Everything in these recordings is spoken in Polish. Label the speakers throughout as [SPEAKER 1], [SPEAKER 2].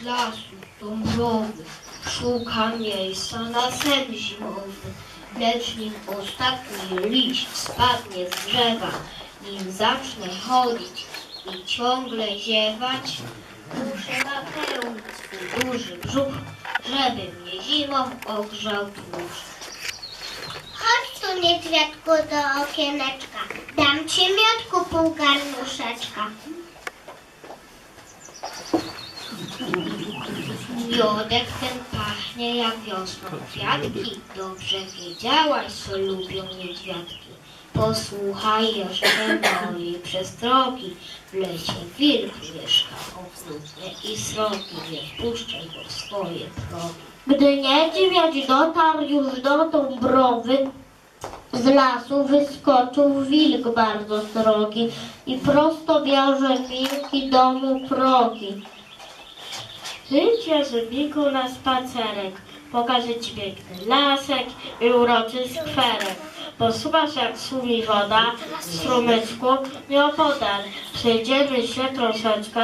[SPEAKER 1] z lasu dąbrowy, szuka miejsca na sen zimowy. Lecz nim ostatni liść spadnie z drzewa, nim zacznę chodzić i ciągle ziewać, muszę napełnić swój duży brzuch, żeby mnie zimą ogrzał tłuszcz.
[SPEAKER 2] Chodź tu niedźwiadku do okieneczka. Dam ci miodku pół garnuszeczka.
[SPEAKER 1] Miodek ten pachnie jak wiosną kwiatki. Dobrze wiedziałaś, co lubią niedźwiadki. Posłuchaj jeszcze mojej przestrogi. W lesie wilk mieszka okrutnie i srogi. Nie wpuszczaj go w swoje progi.
[SPEAKER 3] Gdy niedźwiedź dotarł już do Dąbrowy, z lasu wyskoczył wilk bardzo srogi i prosto wiąże wilki domu progi.
[SPEAKER 4] Idź Jarzębiku na spacerek, pokażę Ci piękny lasek i uroczy skwerek. Posłuchasz jak szumi woda w strumyczku nieopodal. Przejdziemy się troszeczkę,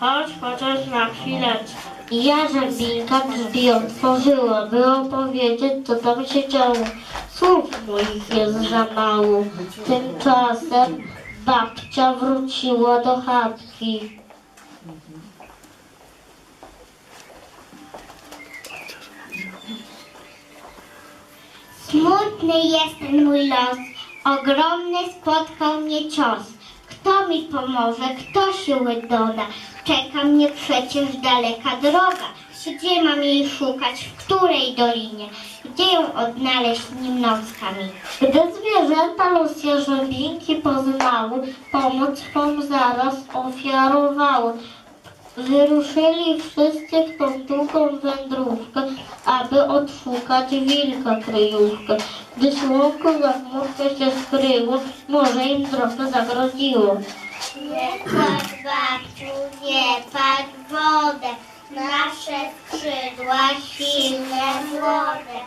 [SPEAKER 4] chodź chociaż na chwileczkę.
[SPEAKER 3] I Jarzębinka drzwi otworzyła, by opowiedzieć, co tam się działo. Słów moich jest za mało. Tymczasem babcia wróciła do chatki.
[SPEAKER 2] Smutny jest ten mój los. Ogromny spotkał mnie cios. Kto mi pomoże? Kto siły doda? Czeka mnie przecież daleka droga. Gdzie mam jej szukać? W której dolinie? Gdzie ją odnaleźć nim nockami?
[SPEAKER 3] Gdy zwierzęta los Jarzębinki poznały, pomoc swą zaraz ofiarowały. Wyruszyli wszyscy w tą długą wędrówkę, aby odszukać wilka kryjówkę. Gdy słonko za chmurkę się skryło, może im drogę zagrodziło.
[SPEAKER 2] Nie patrz babciu, nie patrz wodę. Nasze skrzydła silne, młode.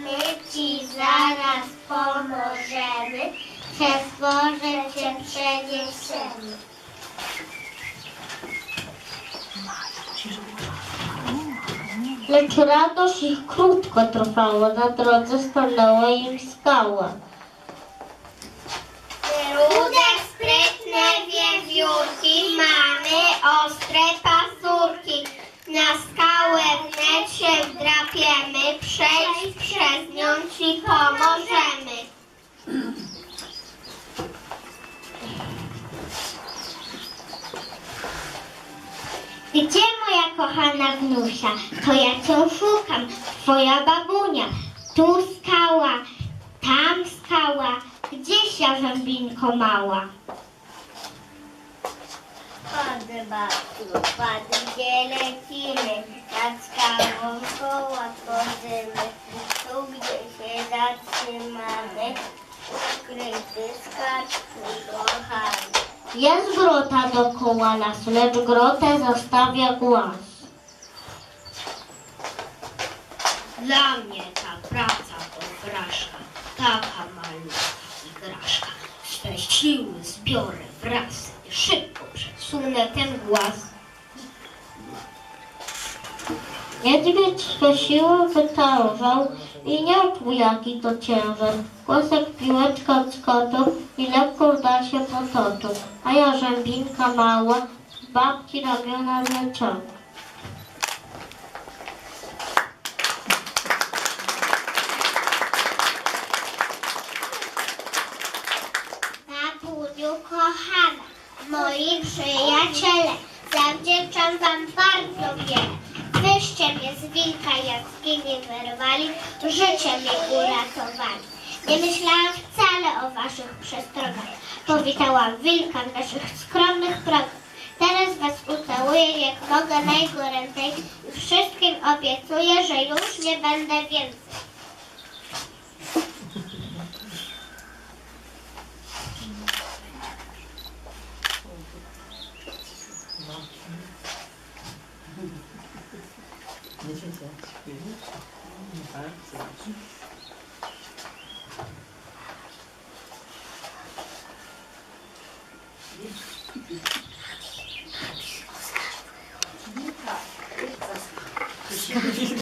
[SPEAKER 2] My ci zaraz pomożemy. Przez morze cię przeniesiemy.
[SPEAKER 3] Lecz radość ich krótko trwała, na drodze stanęła im skała.
[SPEAKER 2] Wnusia? To ja cię szukam, twoja babunia. Tu skała, tam skała, gdzieś jarzębinko mała. Chodź babciu, patrz gdzie lecimy, nad skałą koła tworzymy. Tu gdzie się zatrzymamy, ukryty skarb kochany.
[SPEAKER 3] Jest grota dookoła lasu, lecz grotę zostawia głaz.
[SPEAKER 1] Dla mnie ta praca to taka malutka igraszka. Swe siły zbiorę wraz i szybko przesunę ten głaz.
[SPEAKER 3] Niedźwiedź swe siły wytężał i nie czuł jaki to ciężar. Głosek piłeczka odskoczył i lekko w dal się potoczył, a jarzębinka mała z babci ramiona zleciała.
[SPEAKER 2] Kochana, moi przyjaciele, zawdzięczam wam bardzo wiele. Wyście mnie z wilka jaskini wyrwali, życie mi uratowali. Nie myślałam wcale o waszych przestrogach. Powitałam wilka w naszych skromnych progach. Teraz was ucałuję jak mogę najgoręcej i wszystkim obiecuję, że już nie będę więcej.
[SPEAKER 5] né? Thank you.